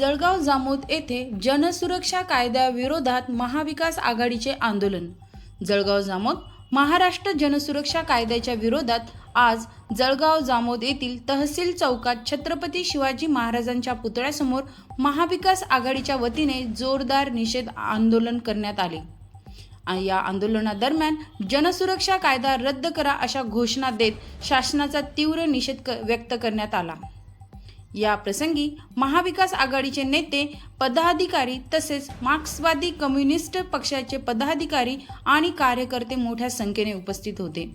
जळगाव जामोद येथे जनसुरक्षा कायद्याविरोधात महाविकास आघाडीचे आंदोलन. जळगाव जामोद महाराष्ट्र जनसुरक्षा कायद्याच्या विरोधात आज जळगाव जामोद येथील तहसील चौकात छत्रपती शिवाजी महाराजांच्या पुतळ्यासमोर महाविकास आघाडीच्या वतीने जोरदार निषेध आंदोलन करण्यात आले. या आंदोलनादरम्यान जनसुरक्षा कायदा रद्द करा अशा घोषणा देत शासनाचा तीव्र निषेध क- व्यक्त करण्यात आला. या प्रसंगी महाविकास आघाडीचे नेते पदाधिकारी तसेच मार्क्सवादी कम्युनिस्ट पक्षाचे पदाधिकारी आणि कार्यकर्ते मोठ्या संख्येने उपस्थित होते.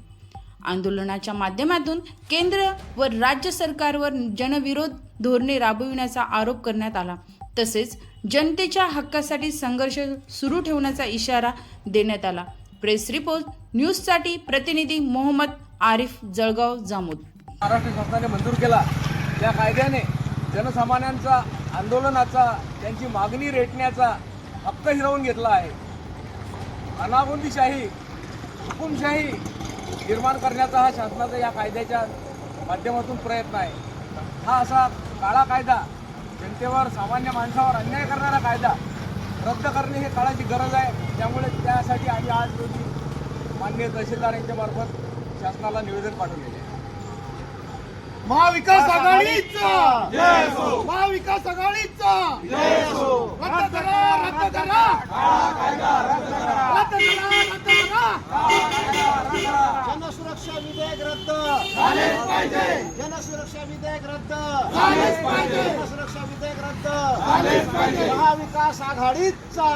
आंदोलनाच्या माध्यमातून केंद्र व राज्य सरकारवर जनविरोध धोरणे राबविण्याचा आरोप करण्यात आला. तसेच जनतेच्या हक्कासाठी संघर्ष सुरू ठेवण्याचा इशारा देण्यात आला. प्रेस रिपोर्ट न्यूजसाठी प्रतिनिधी मोहम्मद आरिफ जळगाव जामोद. महाराष्ट्र शासनाने मंजूर केला. त्या कायद्याने जनसामान्यांचा आंदोलनाचा त्यांची मागणी रेटण्याचा हक्क हिरावून घेतला आहे. अनागोंदीशाही हुकुमशाही निर्माण करण्याचा हा शासनाचा या कायद्याच्या माध्यमातून प्रयत्न आहे. हा असा काळा कायदा जनतेवर सामान्य माणसावर अन्याय करणारा कायदा रद्द करणे हे काळाची गरज आहे. त्यामुळे त्यासाठी आम्ही आज रोजी मान्य तहसीलदार यांच्यामार्फत शासनाला निवेदन पाठवलेले आहे. महाविकास आघाडीचा महाविकास आघाडीचा रद्द करा रद्द करा! रद्द करा रद्द करा जनसुरक्षा विधेयक रद्द! पाहिजे! जनसुरक्षा विधेयक रद्द! पाहिजे! जनसुरक्षा विधेयक रद्द! पाहिजे! महाविकास आघाडीचा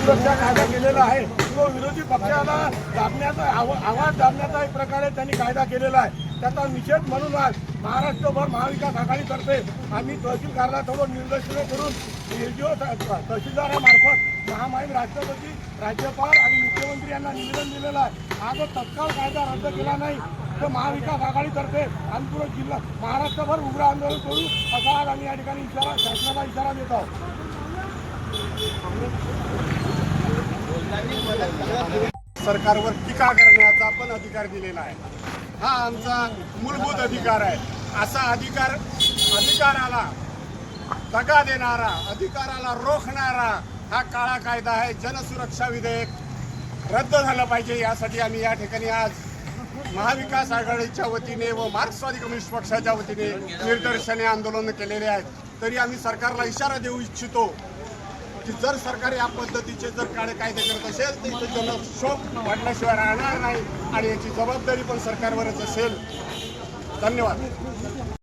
सुरक्षा कायदा केलेला आहे. तो विरोधी पक्षाला दाबण्याचा आवाज दाबण्याचा एक प्रकारे त्यांनी कायदा केलेला आहे. त्याचा निषेध म्हणून आज महाराष्ट्रभर महाविकास आघाडीतर्फे आम्ही तहसील कार्यालयासमोर निदर्शने करून एलजीओ तहसीलदारामार्फत महामाहीम राष्ट्रपती राज्यपाल आणि मुख्यमंत्री यांना निवेदन दिलेलं आहे. हा जर तत्काळ कायदा रद्द केला नाही तर महाविकास आघाडीतर्फे आम्ही पूर्ण जिल्हा महाराष्ट्रभर उग्र आंदोलन करू असा आज आम्ही या ठिकाणी इशारा शासनाला इशारा देत आहोत. सरकारवर टीका करण्याचा पण अधिकार दिलेला आहे. हा आमचा मूलभूत अधिकार आहे. असा अधिकार अधिकाराला दगा देणारा अधिकाराला रोखणारा हा काळा कायदा आहे. जनसुरक्षा विधेयक रद्द झालं पाहिजे. यासाठी आम्ही या ठिकाणी आज महाविकास आघाडीच्या वतीने व मार्क्सवादी कम्युनिस्ट पक्षाच्या वतीने निदर्शने आंदोलन केलेले आहेत. तरी आम्ही सरकारला इशारा देऊ इच्छितो की जर सरकार या पद्धतीचे जर काळे कायदे करत असेल तर इथं जनक्षोभ वाढल्याशिवाय राहणार नाही आणि याची जबाबदारी पण सरकारवरच असेल. धन्यवाद.